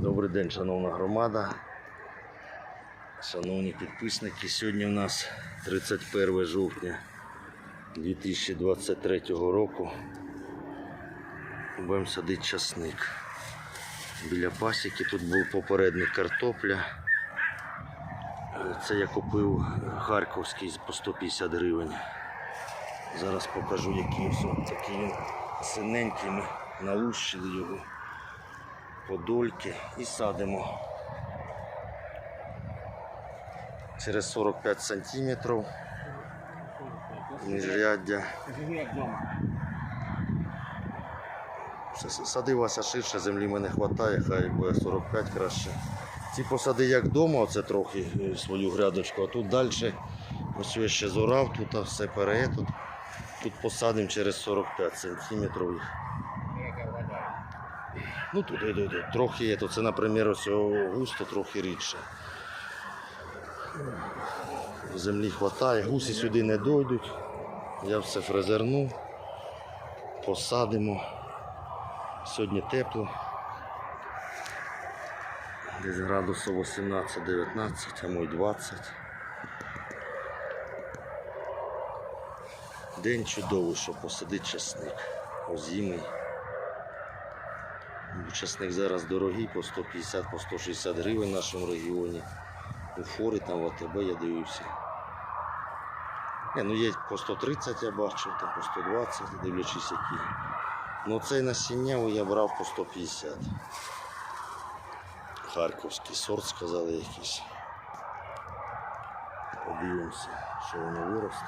Добрий день, шановна громада. Шановні підписники, сьогодні в нас 31 жовтня 2023 року. Будемо садити часник. Біля пасіки тут був попередник картопля. Це я купив харківський по 150 гривень. Зараз покажу, який ось такий він синенький. Ми налущили його подольки і садимо. Через 45 сантиметрів міжряддя. С- с- Сади Вася ширше, землі мене вистачає, хай буде 45 краще. Ці посади як вдома, оце трохи е, свою грядочку, а тут далі ось ще зорав, тут все пере, тут, тут посадимо через 45 сантиметрів їх. Ну тут, тут, тут трохи є, то це, наприклад, ось густо трохи рідше. Землі вистачає, гусі сюди не дойдуть. Я все фрезерну, посадимо. Сьогодні тепло. Десь градусів 18-19, а мой 20. День чудовий, щоб посадити часник. Озимий. Часник зараз дорогий, по 150, по 160 гривень в нашому регіоні. У фори там в АТБ я дивився. Не, ну є по 130 я бачив, там по 120, дивлячись які. Ну цей насіннявий я брав по 150. Харківський сорт сказали якийсь. Подивимося, що воно виросте.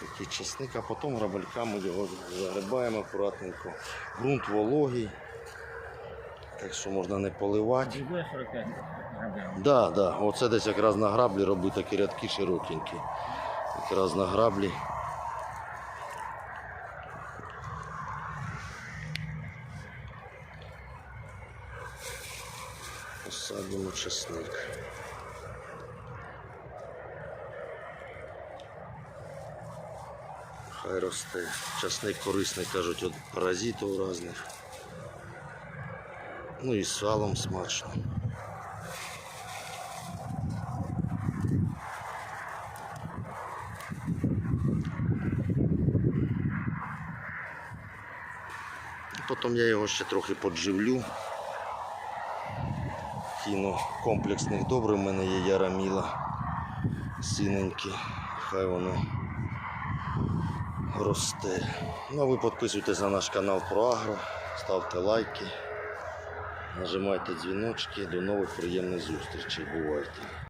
Такий чесник, а потім грабельками його загребаємо акуратненько. Грунт вологий, так що можна не поливати. Буде 45 грабів. Да, да. Оце десь якраз на граблі роблю такі рядки широкенькі. Якраз на граблі. Посадимо чесник. Хай росте. Часник корисний, кажуть, від паразитів різних. Ну і з салом смачно. Потім я його ще трохи подживлю. Кину комплексних добрив, у мене є яраміла синенькі, хай воно росте. Ну а ви підписуйтесь на наш канал про Агро, ставте лайки, нажимайте дзвіночки. До нових приємних зустрічей. Бувайте.